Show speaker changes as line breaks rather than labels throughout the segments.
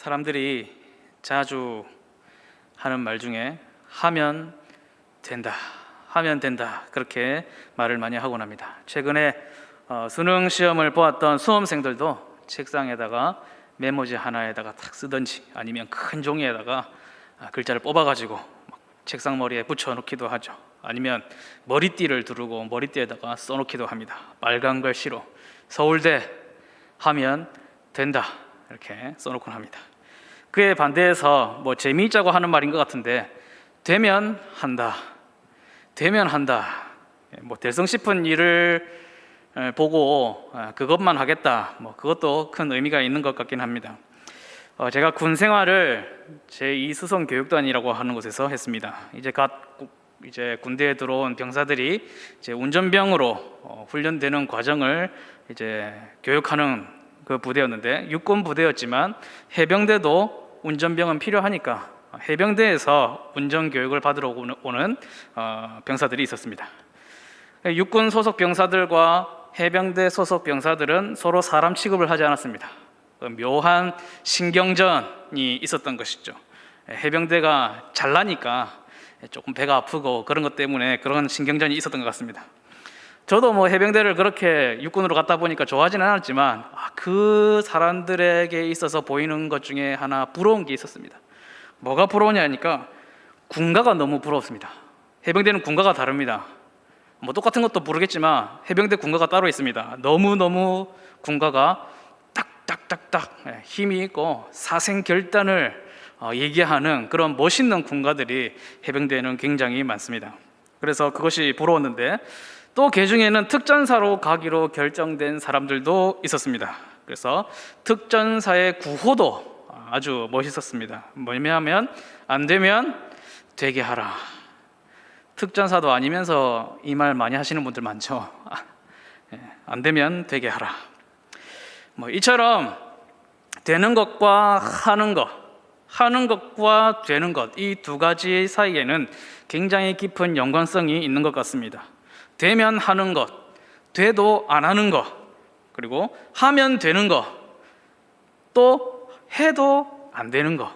사람들이 자주 하는 말 중에 하면 된다, 하면 된다 그렇게 말을 많이 하곤 합니다. 최근에 어, 수능 시험을 보았던 수험생들도 책상에다가 메모지 하나에다가 탁 쓰든지 아니면 큰 종이에다가 아, 글자를 뽑아가지고 막 책상 머리에 붙여놓기도 하죠. 아니면 머리띠를 두르고 머리띠에다가 써놓기도 합니다. 빨간 글씨로 서울대 하면 된다 이렇게 써놓곤 합니다. 그에 반대해서 뭐 재미있자고 하는 말인 것 같은데 되면 한다, 되면 한다. 예, 뭐 될성 싶은 일을 에, 보고 아, 그것만 하겠다. 뭐 그것도 큰 의미가 있는 것 같긴 합니다. 어, 제가 군 생활을 제2 수송 교육단이라고 하는 곳에서 했습니다. 이제 갓 구- 이제 군대에 들어온 병사들이 이제 운전병으로 어, 훈련되는 과정을 이제 교육하는 그 부대였는데 육군 부대였지만 해병대도 운전병은 필요하니까 해병대에서 운전 교육을 받으러 오는- 어, 병사들이 있었습니다. 육군 소속 병사들과 해병대 소속 병사들은 서로 사람 취급을 하지 않았습니다. 그 묘한 신경전이 있었던 것이죠. 해병대가 잘나니까 조금 배가 아프고 그런 것 때문에 그런 신경전이 있었던 것 같습니다. 저도 뭐 해병대를 그렇게 육군으로 갔다 보니까 좋아하지는 않았지만 아, 그 사람들에게 있어서 보이는 것 중에 하나 부러운 게 있었습니다. 뭐가 부러우냐니까 군가가 너무 부러웠습니다. 해병대는 군가가 다릅니다. 뭐 똑같은 것도 모르겠지만 해병대 군가가 따로 있습니다. 너무 너무 군가가 딱딱딱딱 예, 힘이 있고 사생 결단을 어, 얘기하는 그런 멋있는 군가들이 해병대에는 굉장히 많습니다. 그래서 그것이 부러웠는데 또그 중에는 특전사로 가기로 결정된 사람들도 있었습니다. 그래서 특전사의 구호도 아주 멋있었습니다. 뭐냐면 안 되면 되게 하라. 특전사도 아니면서 이 말 많이 하시는 분들 많죠. 아, 예, 안 되면 되게 하라. 뭐 이처럼 되는 것과 하는 것, 하는 것과 되는 것 이 두 가지 사이에는 굉장히 깊은 연관성이 있는 것 같습니다. 되면 하는 것, 돼도 안 하는 것, 그리고 하면 되는 것, 또 해도 안 되는 것.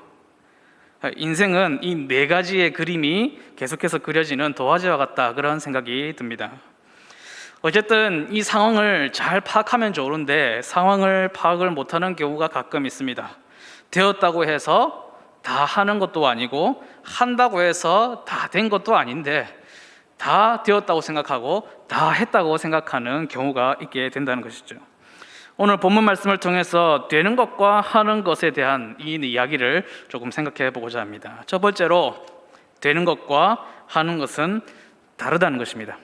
인생은 이 네 가지의 그림이 계속해서 그려지는 도화지와 같다 그런 생각이 듭니다. 어쨌든 이 상황을 잘 파악하면 좋은데 상황을 파악을 못하는 경우가 가끔 있습니다. 되었다고 해서 다 하는 것도 아니고 한다고 해서 다 된 것도 아닌데 다 되었다고 생각하고 다 했다고 생각하는 경우가 있게 된다는 것이죠. 오늘 본문 말씀을 통해서 되는 것과 하는 것에 대한 이 이야기를 조금 생각해 보고자 합니다. 첫 번째로 되는 것과 하는 것은 다르다는 것입니다.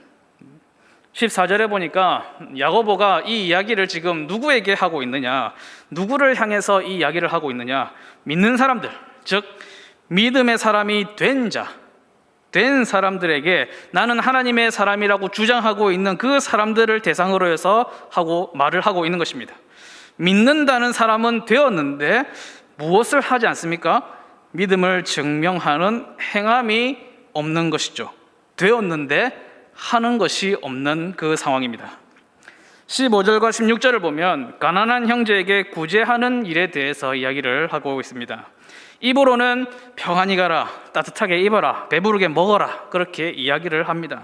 14절에 보니까 야고보가 이 이야기를 지금 누구에게 하고 있느냐, 누구를 향해서 이 이야기를 하고 있느냐, 믿는 사람들, 즉 믿음의 사람이 된 자, 된 사람들에게 나는 하나님의 사람이라고 주장하고 있는 그 사람들을 대상으로 해서 하고 말을 하고 있는 것입니다. 믿는다는 사람은 되었는데 무엇을 하지 않습니까? 믿음을 증명하는 행함이 없는 것이죠. 되었는데 하는 것이 없는 그 상황입니다. 15절과 16절을 보면 가난한 형제에게 구제하는 일에 대해서 이야기를 하고 있습니다. 입으로는 평안히 가라, 따뜻하게 입어라, 배부르게 먹어라 그렇게 이야기를 합니다.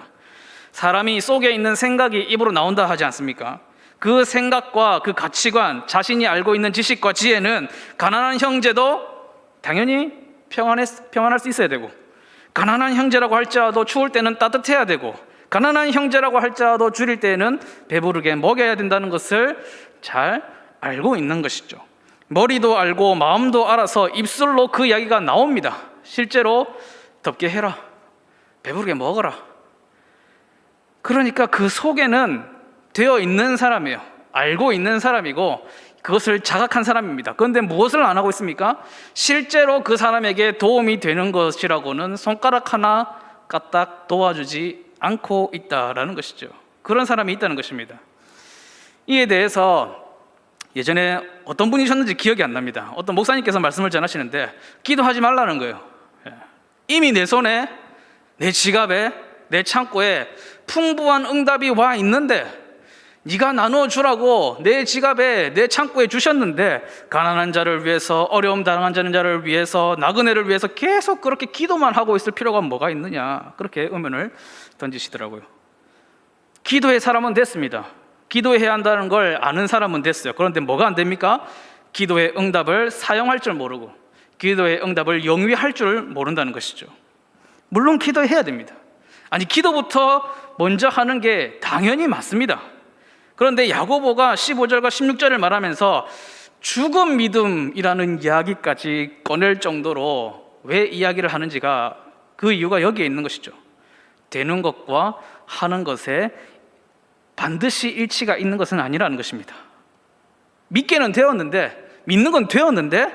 사람이 속에 있는 생각이 입으로 나온다 하지 않습니까? 그 생각과 그 가치관, 자신이 알고 있는 지식과 지혜는 가난한 형제도 당연히 평안할 수 있어야 되고, 가난한 형제라고 할지라도 추울 때는 따뜻해야 되고, 가난한 형제라고 할지라도 줄일 때는 배부르게 먹여야 된다는 것을 잘 알고 있는 것이죠. 머리도 알고 마음도 알아서 입술로 그 이야기가 나옵니다. 실제로 덥게 해라. 배부르게 먹어라. 그러니까 그 속에는 되어 있는 사람이에요. 알고 있는 사람이고 그것을 자각한 사람입니다. 그런데 무엇을 안 하고 있습니까? 실제로 그 사람에게 도움이 되는 것이라고는 손가락 하나 까딱 도와주지 않고 있다라는 것이죠. 그런 사람이 있다는 것입니다. 이에 대해서 예전에 어떤 분이셨는지 기억이 안 납니다. 어떤 목사님께서 말씀을 전하시는데 기도하지 말라는 거예요. 예. 이미 내 손에, 내 지갑에, 내 창고에 풍부한 응답이 와 있는데 네가 나누어 주라고 내 지갑에 내 창고에 주셨는데 가난한 자를 위해서 어려움 당한 자를 위해서 나그네를 위해서 계속 그렇게 기도만 하고 있을 필요가 뭐가 있느냐 그렇게 의문을 던지시더라고요. 기도의 사람은 됐습니다. 기도해야 한다는 걸 아는 사람은 됐어요. 그런데 뭐가 안 됩니까? 기도의 응답을 사용할 줄 모르고 기도의 응답을 영위할 줄 모른다는 것이죠. 물론 기도해야 됩니다. 아니 기도부터 먼저 하는 게 당연히 맞습니다. 그런데 야고보가 15절과 16절을 말하면서 죽음 믿음이라는 이야기까지 꺼낼 정도로 왜 이야기를 하는지가 그 이유가 여기에 있는 것이죠. 되는 것과 하는 것에 반드시 일치가 있는 것은 아니라는 것입니다. 믿게는 되었는데 믿는 건 되었는데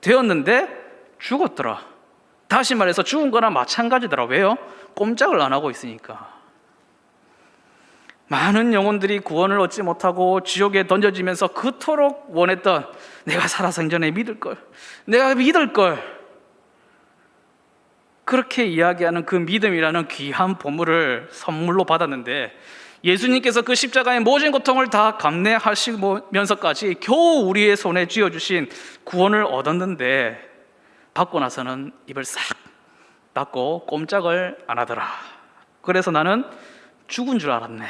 되었는데 죽었더라. 다시 말해서 죽은 거나 마찬가지더라. 왜요? 꼼짝을 안 하고 있으니까. 많은 영혼들이 구원을 얻지 못하고 지옥에 던져지면서 그토록 원했던 내가 살아서 전에 믿을 걸, 내가 믿을 걸. 그렇게 이야기하는 그 믿음이라는 귀한 보물을 선물로 받았는데 예수님께서 그 십자가의 모진 고통을 다 감내하시면서까지 겨우 우리의 손에 쥐어주신 구원을 얻었는데 받고 나서는 입을 싹 닫고 꼼짝을 안 하더라. 그래서 나는 죽은 줄 알았네.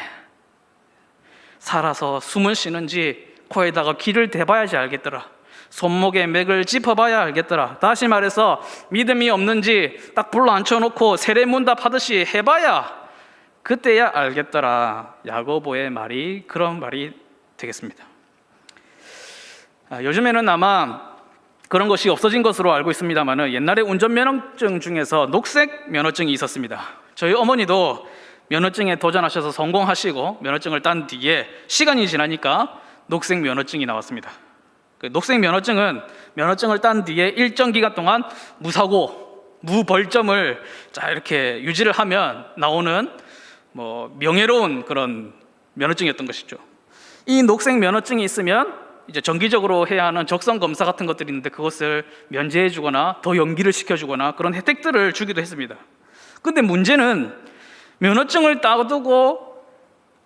살아서 숨을 쉬는지 코에다가 귀를 대봐야지 알겠더라. 손목에 맥을 짚어봐야 알겠더라. 다시 말해서 믿음이 없는지 딱 불러 앉혀놓고 세례문답 하듯이 해봐야 그때야 알겠더라. 야고보의 말이 그런 말이 되겠습니다. 아, 요즘에는 아마 그런 것이 없어진 것으로 알고 있습니다만 옛날에 운전면허증 중에서 녹색 면허증이 있었습니다. 저희 어머니도 면허증에 도전하셔서 성공하시고 면허증을 딴 뒤에 시간이 지나니까 녹색 면허증이 나왔습니다. 그 녹색 면허증은 면허증을 딴 뒤에 일정 기간 동안 무사고 무벌점을 자 이렇게 유지를 하면 나오는 뭐 명예로운 그런 면허증이었던 것이죠. 이 녹색 면허증이 있으면 이제 정기적으로 해야 하는 적성 검사 같은 것들이 있는데 그것을 면제해 주거나 더 연기를 시켜 주거나 그런 혜택들을 주기도 했습니다. 근데 문제는 면허증을 따두고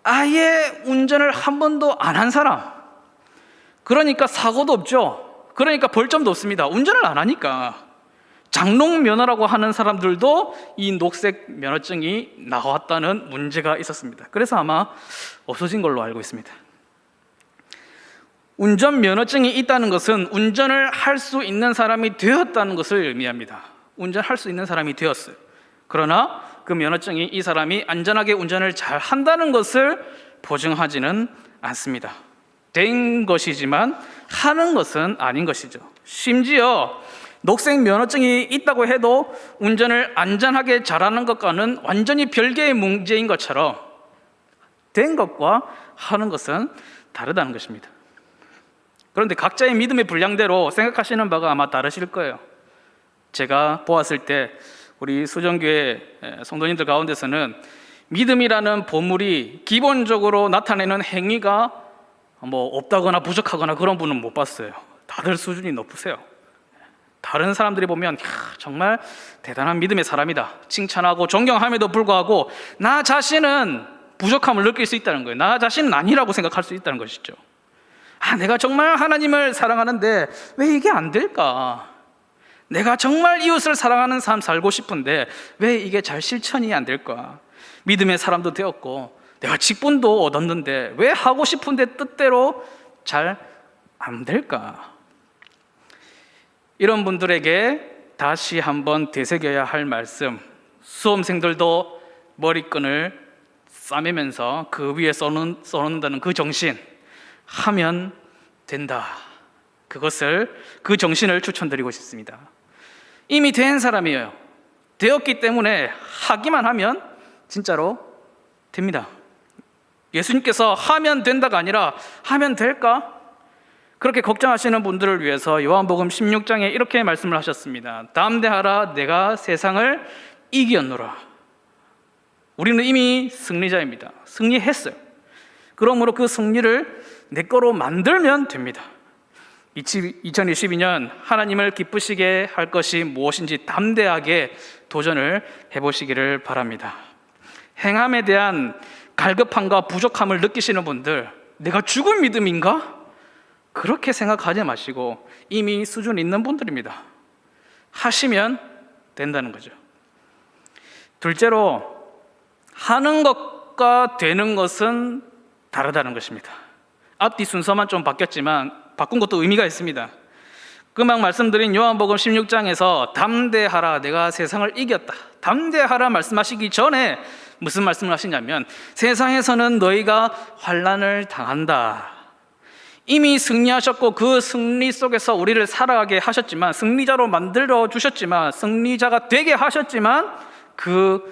아예 운전을 한 번도 안 한 사람. 그러니까 사고도 없죠. 그러니까 벌점도 없습니다. 운전을 안 하니까. 장롱 면허라고 하는 사람들도 이 녹색 면허증이 나왔다는 문제가 있었습니다. 그래서 아마 없어진 걸로 알고 있습니다. 운전 면허증이 있다는 것은 운전을 할 수 있는 사람이 되었다는 것을 의미합니다. 운전할 수 있는 사람이 되었어요. 그러나 그 면허증이 이 사람이 안전하게 운전을 잘 한다는 것을 보증하지는 않습니다. 된 것이지만 하는 것은 아닌 것이죠. 심지어 녹색 면허증이 있다고 해도 운전을 안전하게 잘하는 것과는 완전히 별개의 문제인 것처럼 된 것과 하는 것은 다르다는 것입니다. 그런데 각자의 믿음의 분량대로 생각하시는 바가 아마 다르실 거예요. 제가 보았을 때 우리 수정교회 성도님들 가운데서는 믿음이라는 보물이 기본적으로 나타내는 행위가 뭐 없다거나 부족하거나 그런 분은 못 봤어요. 다들 수준이 높으세요. 다른 사람들이 보면 야, 정말 대단한 믿음의 사람이다. 칭찬하고 존경함에도 불구하고 나 자신은 부족함을 느낄 수 있다는 거예요. 나 자신은 아니라고 생각할 수 있다는 것이죠. 아, 내가 정말 하나님을 사랑하는데 왜 이게 안 될까? 내가 정말 이웃을 사랑하는 삶 살고 싶은데 왜 이게 잘 실천이 안 될까? 믿음의 사람도 되었고 내가 직분도 얻었는데 왜 하고 싶은데 뜻대로 잘 안 될까? 이런 분들에게 다시 한번 되새겨야 할 말씀. 수험생들도 머리끈을 싸매면서 그 위에 써놓, 써놓는다는 그 정신. 하면 된다. 그것을 그 정신을 추천드리고 싶습니다. 이미 된 사람이에요. 되었기 때문에 하기만 하면 진짜로 됩니다. 예수님께서 하면 된다가 아니라 하면 될까? 그렇게 걱정하시는 분들을 위해서 요한복음 16장에 이렇게 말씀을 하셨습니다. 담대하라 내가 세상을 이겼노라. 우리는 이미 승리자입니다. 승리했어요. 그러므로 그 승리를 내 거로 만들면 됩니다. 2022년 하나님을 기쁘시게 할 것이 무엇인지 담대하게 도전을 해보시기를 바랍니다. 행함에 대한 갈급함과 부족함을 느끼시는 분들, 내가 죽은 믿음인가? 그렇게 생각하지 마시고 이미 수준 있는 분들입니다. 하시면 된다는 거죠. 둘째로 하는 것과 되는 것은 다르다는 것입니다. 앞뒤 순서만 좀 바뀌었지만 바꾼 것도 의미가 있습니다. 금방 말씀드린 요한복음 16장에서 담대하라 내가 세상을 이겼다. 담대하라 말씀하시기 전에 무슨 말씀을 하시냐면 세상에서는 너희가 환란을 당한다. 이미 승리하셨고 그 승리 속에서 우리를 살아가게 하셨지만 승리자로 만들어 주셨지만 승리자가 되게 하셨지만 그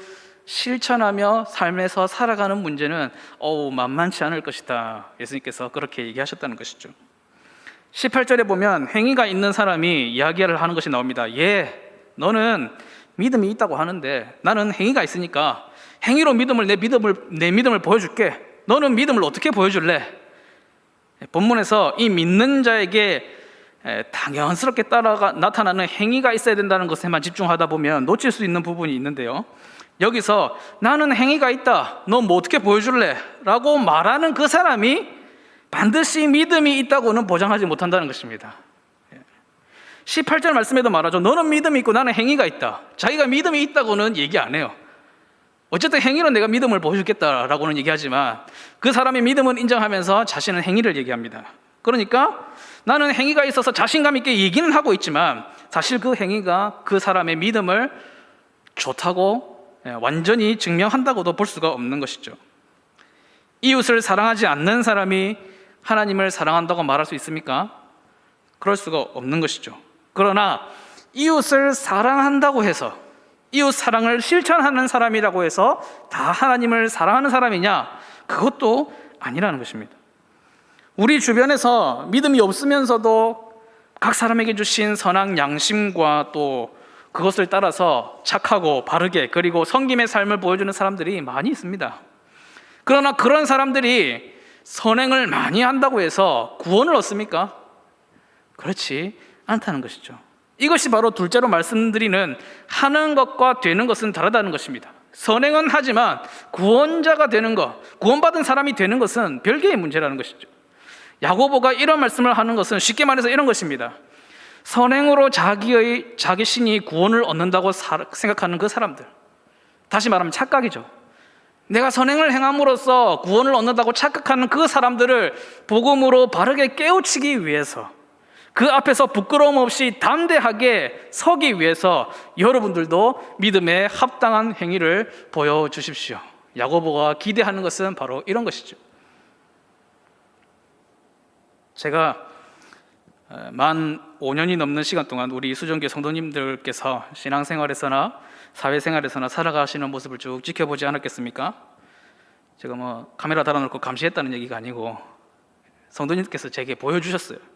실천하며 삶에서 살아가는 문제는 어우 만만치 않을 것이다. 예수님께서 그렇게 얘기하셨다는 것이죠. 18절에 보면 행위가 있는 사람이 이야기를 하는 것이 나옵니다. 예, 너는 믿음이 있다고 하는데 나는 행위가 있으니까 행위로 믿음을 내 믿음을 내 믿음을 보여줄게. 너는 믿음을 어떻게 보여줄래? 본문에서 이 믿는 자에게 에, 당연스럽게 따라가 나타나는 행위가 있어야 된다는 것에만 집중하다 보면 놓칠 수 있는 부분이 있는데요. 여기서 나는 행위가 있다. 너 뭐 어떻게 보여줄래? 라고 말하는 그 사람이 반드시 믿음이 있다고는 보장하지 못한다는 것입니다. 18절 말씀에도 말하죠. 너는 믿음이 있고 나는 행위가 있다. 자기가 믿음이 있다고는 얘기 안 해요. 어쨌든 행위로 내가 믿음을 보여주겠다라고는 얘기하지만 그 사람의 믿음은 인정하면서 자신은 행위를 얘기합니다. 그러니까 나는 행위가 있어서 자신감 있게 얘기는 하고 있지만 사실 그 행위가 그 사람의 믿음을 좋다고 예, 완전히 증명한다고도 볼 수가 없는 것이죠. 이웃을 사랑하지 않는 사람이 하나님을 사랑한다고 말할 수 있습니까? 그럴 수가 없는 것이죠. 그러나 이웃을 사랑한다고 해서 이웃 사랑을 실천하는 사람이라고 해서 다 하나님을 사랑하는 사람이냐? 그것도 아니라는 것입니다. 우리 주변에서 믿음이 없으면서도 각 사람에게 주신 선한 양심과 또 그것을 따라서 착하고 바르게 그리고 성김의 삶을 보여주는 사람들이 많이 있습니다. 그러나 그런 사람들이 선행을 많이 한다고 해서 구원을 얻습니까? 그렇지 않다는 것이죠. 이것이 바로 둘째로 말씀드리는 하는 것과 되는 것은 다르다는 것입니다. 선행은 하지만 구원자가 되는 것, 구원받은 사람이 되는 것은 별개의 문제라는 것이죠. 야고보가 이런 말씀을 하는 것은 쉽게 말해서 이런 것입니다. 선행으로 자기의 자기 신이 구원을 얻는다고 사- 생각하는 그 사람들. 다시 말하면 착각이죠. 내가 선행을 행함으로써 구원을 얻는다고 착각하는 그 사람들을 복음으로 바르게 깨우치기 위해서 그 앞에서 부끄러움 없이 담대하게 서기 위해서 여러분들도 믿음에 합당한 행위를 보여 주십시오. 야고보가 기대하는 것은 바로 이런 것이죠. 제가 어, 만 5년이 넘는 시간 동안 우리 수정교 성도님들께서 신앙생활에서나 사회생활에서나 살아가시는 모습을 쭉 지켜보지 않았겠습니까? 제가 뭐 카메라 달아놓고 감시했다는 얘기가 아니고 성도님께서 제게 보여주셨어요.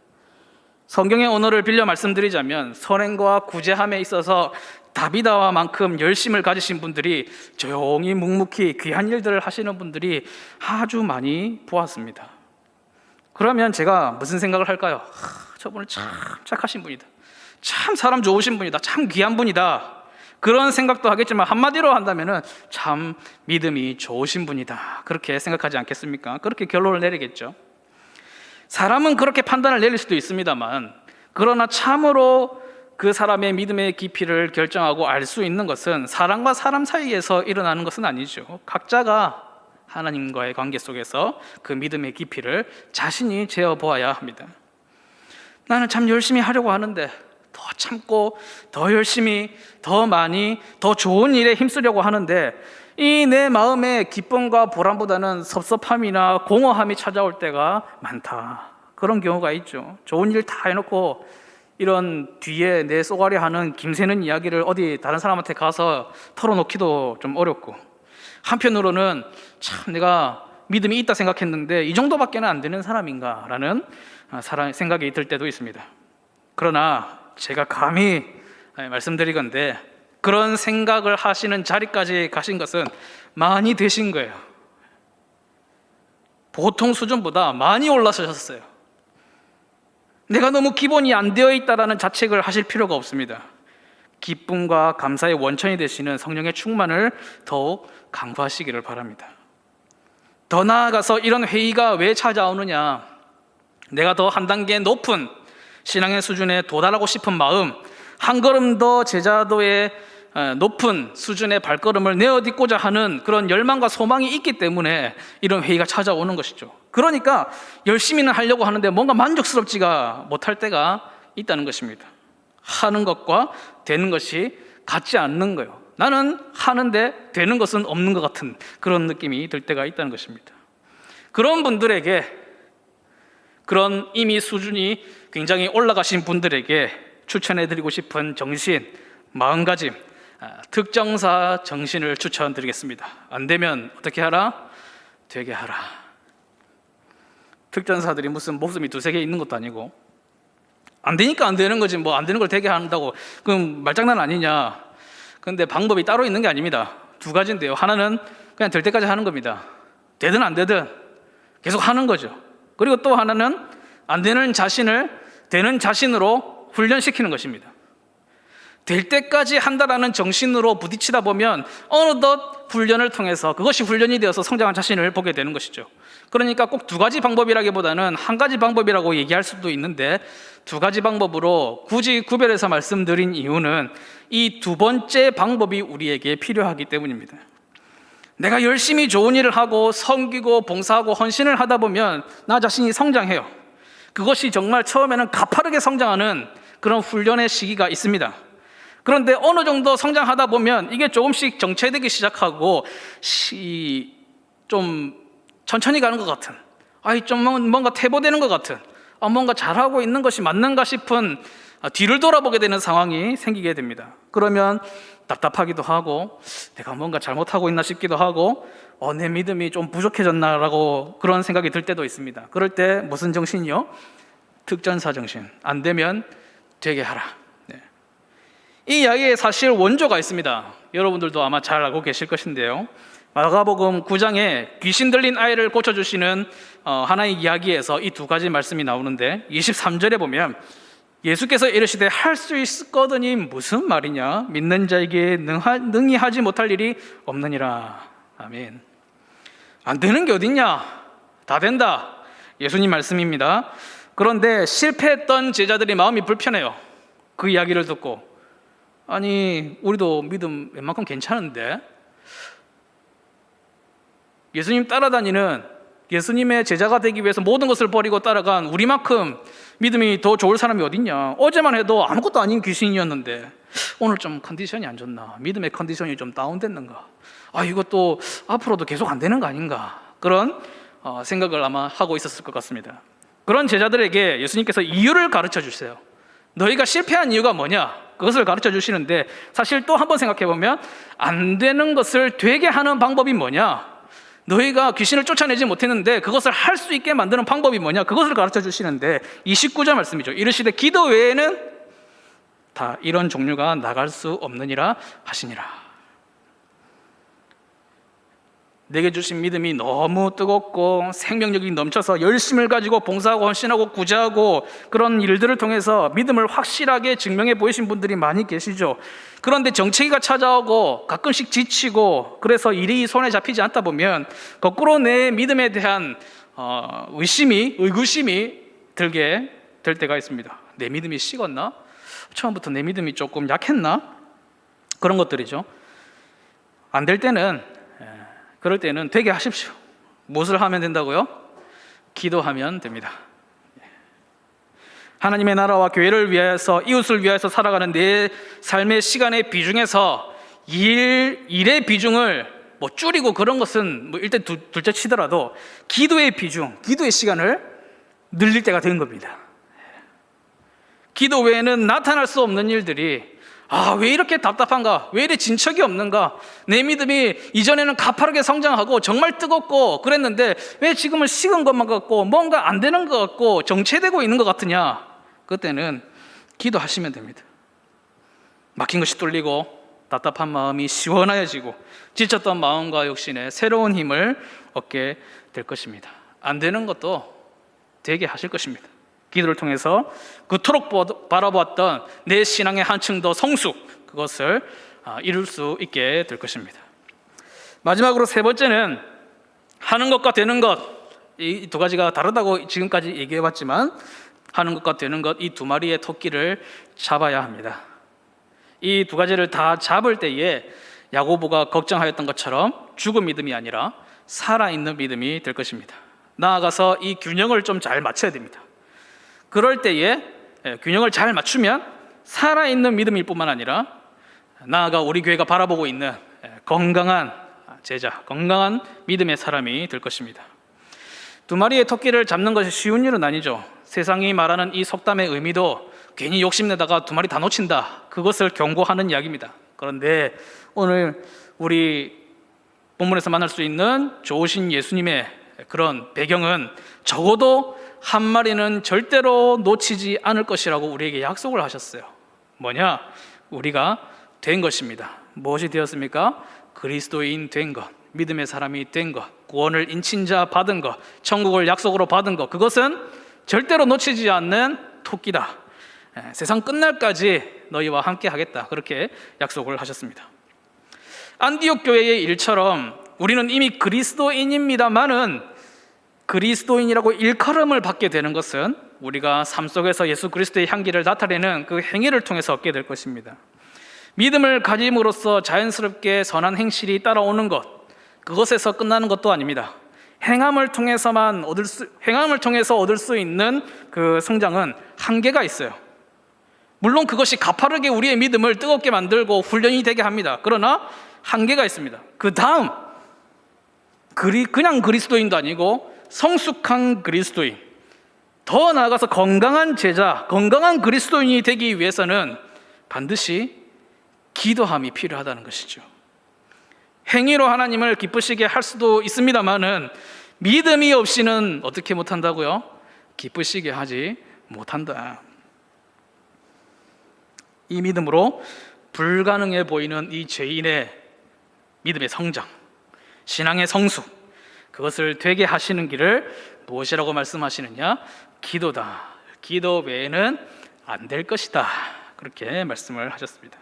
성경의 언어를 빌려 말씀드리자면 선행과 구제함에 있어서 다비다와만큼 열심을 가지신 분들이 조용히 묵묵히 귀한 일들을 하시는 분들이 아주 많이 보았습니다. 그러면 제가 무슨 생각을 할까요? 하, 저분은 참 착하신 분이다. 참 사람 좋으신 분이다. 참 귀한 분이다. 그런 생각도 하겠지만 한마디로 한다면은 참 믿음이 좋으신 분이다. 그렇게 생각하지 않겠습니까? 그렇게 결론을 내리겠죠. 사람은 그렇게 판단을 내릴 수도 있습니다만 그러나 참으로 그 사람의 믿음의 깊이를 결정하고 알 수 있는 것은 사람과 사람 사이에서 일어나는 것은 아니죠. 각자가 하나님과의 관계 속에서 그 믿음의 깊이를 자신이 재어 보아야 합니다. 나는 참 열심히 하려고 하는데 더 참고 더 열심히 더 많이 더 좋은 일에 힘쓰려고 하는데 이 내 마음에 기쁨과 보람보다는 섭섭함이나 공허함이 찾아올 때가 많다. 그런 경우가 있죠. 좋은 일 다 해놓고 이런 뒤에 내 쏘가리 하는 김새는 이야기를 어디 다른 사람한테 가서 털어놓기도 좀 어렵고 한편으로는 참 내가 믿음이 있다 생각했는데 이 정도밖에는 안 되는 사람인가라는 아, 생각이 들 때도 있습니다. 그러나 제가 감히 예, 말씀드리건데 그런 생각을 하시는 자리까지 가신 것은 많이 되신 거예요. 보통 수준보다 많이 올라서셨어요. 내가 너무 기본이 안 되어 있다라는 자책을 하실 필요가 없습니다. 기쁨과 감사의 원천이 되시는 성령의 충만을 더욱 강구하시기를 바랍니다. 더 나아가서 이런 회의가 왜 찾아오느냐? 내가 더 한 단계 높은 신앙의 수준에 도달하고 싶은 마음, 한 걸음 더 제자도의 어, 높은 수준의 발걸음을 내어딛고자 하는 그런 열망과 소망이 있기 때문에 이런 회의가 찾아오는 것이죠. 그러니까 열심히는 하려고 하는데 뭔가 만족스럽지가 못할 때가 있다는 것입니다. 하는 것과 되는 것이 같지 않는 거예요. 나는 하는데 되는 것은 없는 것 같은 그런 느낌이 들 때가 있다는 것입니다. 그런 분들에게 그런 이미 수준이 굉장히 올라가신 분들에게 추천해드리고 싶은 정신, 마음가짐, 아, 특정사 정신을 추천드리겠습니다. 안 되면 어떻게 하라? 되게 하라. 특전사들이 무슨 목숨이 두세 개 있는 것도 아니고 안 되니까 안 되는 거지 뭐 안 되는 걸 되게 한다고 그럼 말장난 아니냐? 근데 방법이 따로 있는 게 아닙니다. 두 가지인데요. 하나는 그냥 될 때까지 하는 겁니다. 되든 안 되든 계속 하는 거죠. 그리고 또 하나는 안 되는 자신을 되는 자신으로 훈련시키는 것입니다. 될 때까지 한다라는 정신으로 부딪히다 보면 어느덧 훈련을 통해서 그것이 훈련이 되어서 성장한 자신을 보게 되는 것이죠. 그러니까 꼭 두 가지 방법이라기보다는 한 가지 방법이라고 얘기할 수도 있는데 두 가지 방법으로 굳이 구별해서 말씀드린 이유는 이 두 번째 방법이 우리에게 필요하기 때문입니다. 내가 열심히 좋은 일을 하고 섬기고 봉사하고 헌신을 하다 보면 나 자신이 성장해요. 그것이 정말 처음에는 가파르게 성장하는 그런 훈련의 시기가 있습니다. 그런데 어느 정도 성장하다 보면 이게 조금씩 정체되기 시작하고 시, 좀 천천히 가는 것 같은, 아이 좀 뭔가 퇴보되는 것 같은, 아, 뭔가 잘하고 있는 것이 맞는가 싶은 아, 뒤를 돌아보게 되는 상황이 생기게 됩니다. 그러면 답답하기도 하고 내가 뭔가 잘못하고 있나 싶기도 하고 어, 내 믿음이 좀 부족해졌나라고 그런 생각이 들 때도 있습니다. 그럴 때 무슨 정신이요? 특전사 정신. 안 되면 되게 하라. 네. 이 이야기에 사실 원조가 있습니다. 여러분들도 아마 잘 알고 계실 것인데요. 마가복음 9장에 귀신 들린 아이를 고쳐주시는 어, 하나의 이야기에서 이 두 가지 말씀이 나오는데 23절에 보면 예수께서 이르시되 할 수 있거든이 무슨 말이냐 믿는 자에게 능하, 능히 하지 못할 일이 없느니라 아멘 안 되는 게 어딨냐? 다 된다. 예수님 말씀입니다. 그런데 실패했던 제자들이 마음이 불편해요. 그 이야기를 듣고. 아니 우리도 믿음 웬만큼 괜찮은데? 예수님 따라다니는 예수님의 제자가 되기 위해서 모든 것을 버리고 따라간 우리만큼 믿음이 더 좋을 사람이 어딨냐? 어제만 해도 아무것도 아닌 귀신이었는데 오늘 좀 컨디션이 안 좋나? 믿음의 컨디션이 좀 다운됐는가? 아 이것도 앞으로도 계속 안 되는 거 아닌가? 그런 어, 생각을 아마 하고 있었을 것 같습니다. 그런 제자들에게 예수님께서 이유를 가르쳐 주세요. 너희가 실패한 이유가 뭐냐? 그것을 가르쳐 주시는데 사실 또 한번 생각해 보면 안 되는 것을 되게 하는 방법이 뭐냐? 너희가 귀신을 쫓아내지 못했는데 그것을 할 수 있게 만드는 방법이 뭐냐? 그것을 가르쳐 주시는데 29절 말씀이죠. 이르시되 기도 외에는 다 이런 종류가 나갈 수 없느니라 하시니라. 내게 주신 믿음이 너무 뜨겁고 생명력이 넘쳐서 열심을 가지고 봉사하고 헌신하고 구제하고 그런 일들을 통해서 믿음을 확실하게 증명해 보이신 분들이 많이 계시죠. 그런데 정체기가 찾아오고 가끔씩 지치고 그래서 일이 손에 잡히지 않다 보면 거꾸로 내 믿음에 대한 어, 의심이 의구심이 들게 될 때가 있습니다. 내 믿음이 식었나? 처음부터 내 믿음이 조금 약했나? 그런 것들이죠. 안 될 때는 그럴 때는 되게 하십시오. 무엇을 하면 된다고요? 기도하면 됩니다. 하나님의 나라와 교회를 위하여서 이웃을 위하여서 살아가는 내 삶의 시간의 비중에서 일 일의 비중을 뭐 줄이고 그런 것은 뭐 일단 두, 둘째 치더라도 기도의 비중, 기도의 시간을 늘릴 때가 된 겁니다. 기도 외에는 나타날 수 없는 일들이 아, 왜 이렇게 답답한가? 왜 이렇게 진척이 없는가? 내 믿음이 이전에는 가파르게 성장하고 정말 뜨겁고 그랬는데 왜 지금은 식은 것만 같고 뭔가 안 되는 것 같고 정체되고 있는 것 같으냐? 그때는 기도하시면 됩니다. 막힌 것이 뚫리고 답답한 마음이 시원해지고 지쳤던 마음과 욕심에 새로운 힘을 얻게 될 것입니다. 안 되는 것도 되게 하실 것입니다. 기도를 통해서 그토록 바라보았던 내 신앙의 한층 더 성숙 그것을 아, 이룰 수 있게 될 것입니다. 마지막으로 세 번째는 하는 것과 되는 것 이 두 가지가 다르다고 지금까지 얘기해 봤지만 하는 것과 되는 것 이 두 마리의 토끼를 잡아야 합니다. 이 두 가지를 다 잡을 때에 야고보가 걱정하였던 것처럼 죽은 믿음이 아니라 살아 있는 믿음이 될 것입니다. 나아가서 이 균형을 좀 잘 맞춰야 됩니다. 그럴 때에 예, 균형을 잘 맞추면 살아 있는 믿음일 뿐만 아니라 나아가 우리 교회가 바라보고 있는 예, 건강한 제자, 건강한 믿음의 사람이 될 것입니다. 두 마리의 토끼를 잡는 것이 쉬운 일은 아니죠. 세상이 말하는 이 속담의 의미도 괜히 욕심내다가 두 마리 다 놓친다. 그것을 경고하는 이야기입니다. 그런데 오늘 우리 본문에서 만날 수 있는 좋으신 예수님의 그런 배경은 적어도 한 마리는 절대로 놓치지 않을 것이라고 우리에게 약속을 하셨어요. 뭐냐? 우리가 된 것입니다. 무엇이 되었습니까? 그리스도인 된 것, 믿음의 사람이 된 것, 구원을 인친자 받은 것, 천국을 약속으로 받은 것, 그것은 절대로 놓치지 않는 토끼다. 예, 세상 끝날까지 너희와 함께 하겠다. 그렇게 약속을 하셨습니다. 안디옥 교회의 일처럼 우리는 이미 그리스도인입니다만은 그리스도인이라고 일컬음을 받게 되는 것은 우리가 삶 속에서 예수 그리스도의 향기를 나타내는 그 행위를 통해서 얻게 될 것입니다. 믿음을 가짐으로써 자연스럽게 선한 행실이 따라오는 것, 그것에서 끝나는 것도 아닙니다. 행함을 통해서만 얻을 수, 행함을 통해서 얻을 수 있는 그 성장은 한계가 있어요. 물론 그것이 가파르게 우리의 믿음을 뜨겁게 만들고 훈련이 되게 합니다. 그러나 한계가 있습니다. 그 다음 그리 그냥 그리스도인도 아니고 성숙한 그리스도인, 더 나아가서 건강한 제자, 건강한 그리스도인이 되기 위해서는 반드시 기도함이 필요하다는 것이죠. 행위로 하나님을 기쁘시게 할 수도 있습니다만은 믿음이 없이는 어떻게 못한다고요? 기쁘시게 하지 못한다. 이 믿음으로 불가능해 보이는 이 죄인의 믿음의 성장, 신앙의 성숙, 그것을 되게 하시는 길을 무엇이라고 말씀하시느냐? 기도다. 기도 외에는 안 될 것이다. 그렇게 말씀을 하셨습니다.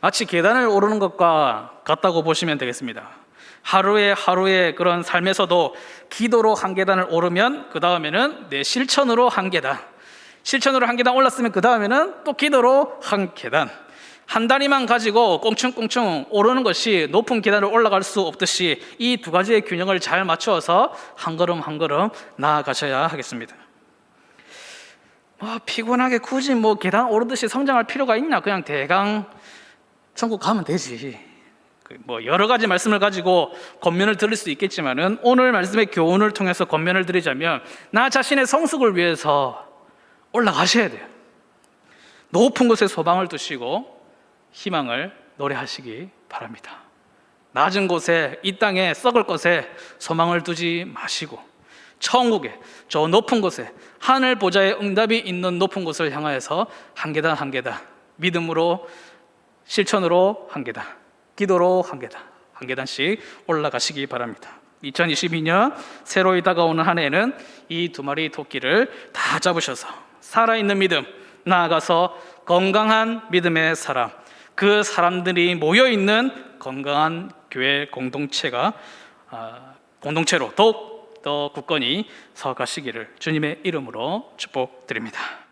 마치 계단을 오르는 것과 같다고 보시면 되겠습니다. 하루에 하루에 그런 삶에서도 기도로 한 계단을 오르면 그 다음에는 내 실천으로 한 계단, 실천으로 한 계단 올랐으면 그 다음에는 또 기도로 한 계단. 한 다리만 가지고 꽁충꽁충 오르는 것이 높은 계단을 올라갈 수 없듯이 이 두 가지의 균형을 잘 맞추어서 한 걸음 한 걸음 나아가셔야 하겠습니다. 뭐 피곤하게 굳이 뭐 계단 오르듯이 성장할 필요가 있나? 그냥 대강 천국 가면 되지. 그뭐 여러 가지 말씀을 가지고 권면을 드릴 수 있겠지만은 오늘 말씀의 교훈을 통해서 권면을 드리자면 나 자신의 성숙을 위해서 올라가셔야 돼요. 높은 곳에 소방을 두시고 희망을 노래하시기 바랍니다. 낮은 곳에 이 땅에 썩을 것에 소망을 두지 마시고 천국에 저 높은 곳에 하늘 보좌의 응답이 있는 높은 곳을 향하여서 한 계단 한 계단 믿음으로 실천으로 한 계단 기도로 한 계단 한 계단씩 올라가시기 바랍니다. 2022년 새로이 다가오는 한 해는 이 두 마리 토끼를 다 잡으셔서 살아있는 믿음 나아가서 건강한 믿음의 사람 그 사람들이 모여 있는 건강한 교회 공동체가 아, 공동체로 더욱 더 굳건히 서가시기를 주님의 이름으로 축복드립니다.